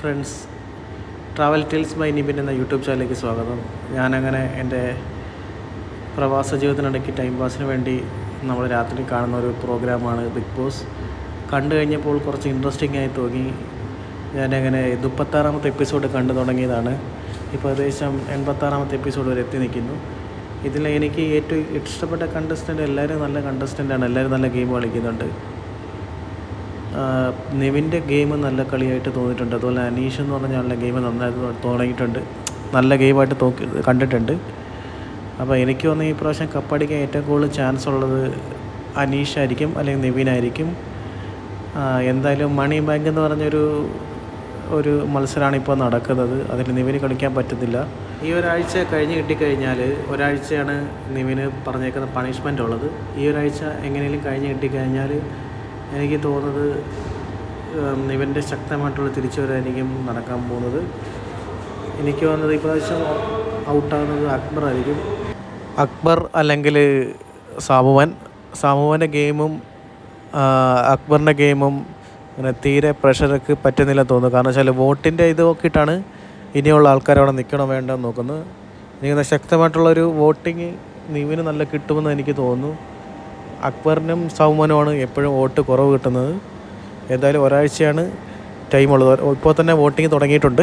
Friends travel tales by Nibin എന്ന YouTube ചാനലിലേക്ക് സ്വാഗതം. ഞാനങ്ങനെ എന്റെ പ്രവാസ ജീവിതത്തിനിടയ്ക്ക് ടൈം പാസിന് വേണ്ടി നമ്മൾ രാത്രി കാണുന്ന ഒരു പ്രോഗ്രാമാണ് ബിഗ് ബോസ് കണ്ടു കഴിഞ്ഞപ്പോൾ കുറച്ച് ഇൻട്രസ്റ്റിംഗ് ആയി തോന്നി. ഞാനങ്ങനെ മുപ്പത്താറാമത്തെ എപ്പിസോഡ് കണ്ടു തുടങ്ങിയതാണ്. ഇപ്പോൾ ഏകദേശം എൺപത്താറാമത്തെ എപ്പിസോഡ് വരെ എത്തി നിൽക്കുന്നു. ഇതിൽ എനിക്ക് ഏറ്റവും ഇഷ്ടപ്പെട്ട കണ്ടസ്റ്റന്റ് എല്ലാവരും നല്ല കണ്ടസ്റ്റന്റാണ് എല്ലാവരും നല്ല ഗെയിം കളിക്കുന്നുണ്ട്. നിവിന്റെ ഗെയിം നല്ല കളിയായിട്ട് തോന്നിയിട്ടുണ്ട്. അതുപോലെ അനീഷ് എന്ന് പറഞ്ഞ ആളുടെ ഗെയിം നന്നായിട്ട് തുടങ്ങിയിട്ടുണ്ട്. നല്ല ഗെയിമായിട്ട് തോക്കി കണ്ടിട്ടുണ്ട്. അപ്പോൾ എനിക്ക് തോന്നുന്നു ഈ പ്രാവശ്യം കപ്പടിക്കാൻ ഏറ്റവും കൂടുതൽ ചാൻസ് ഉള്ളത് അനീഷ് ആയിരിക്കും അല്ലെങ്കിൽ നിവിനായിരിക്കും എന്തായാലും മണി ബാങ്ക് എന്ന് പറഞ്ഞൊരു ഒരു മത്സരമാണ് ഇപ്പോൾ നടക്കുന്നത്. അതിൽ നിവിന് കളിക്കാൻ പറ്റുന്നില്ല ഈ ഒരാഴ്ച കഴിഞ്ഞ് കിട്ടിക്കഴിഞ്ഞാൽ ഒരാഴ്ചയാണ് നിവിന് പറഞ്ഞേക്കുന്ന പണിഷ്മെന്റ് ഉള്ളത്. ഈ ഒരാഴ്ച എങ്ങനെയും കഴിഞ്ഞ് കിട്ടിക്കഴിഞ്ഞാൽ എനിക്ക് തോന്നുന്നത് ഇവന്റെ ശക്തമായിട്ടുള്ള തിരിച്ചുവരായിരിക്കും നടക്കാൻ പോകുന്നത്. എനിക്ക് തോന്നുന്നത് ഇപ്രാവശ്യം ഔട്ടാകുന്നത് അക്ബർ ആയിരിക്കും. അക്ബർ അല്ലെങ്കിൽ സാമുവൻ. സാമുവന്റെ ഗെയിമും അക്ബറിന്റെ ഗെയിമും അങ്ങനെ തീരെ പ്രഷർക്ക് പറ്റുന്നില്ല തോന്നുന്നു. കാരണം വെച്ചാൽ വോട്ടിന്റെ ഇത് നോക്കിയിട്ടാണ് ഇനിയുള്ള ആൾക്കാർ അവിടെ നിൽക്കണോ വേണ്ടെന്ന് നോക്കുന്നത്. തോന്നുന്നു ശക്തമായിട്ടുള്ളൊരു വോട്ടിങ് നിവിന് നല്ല കിട്ടുമെന്ന് എനിക്ക് തോന്നുന്നു. അക്ബറിനും സൗമനുമാണ് എപ്പോഴും വോട്ട് കുറവ് കിട്ടുന്നത്. എന്തായാലും ഒരാഴ്ചയാണ് ടൈമുള്ളത്. ഇപ്പോൾ തന്നെ വോട്ടിംഗ് തുടങ്ങിയിട്ടുണ്ട്.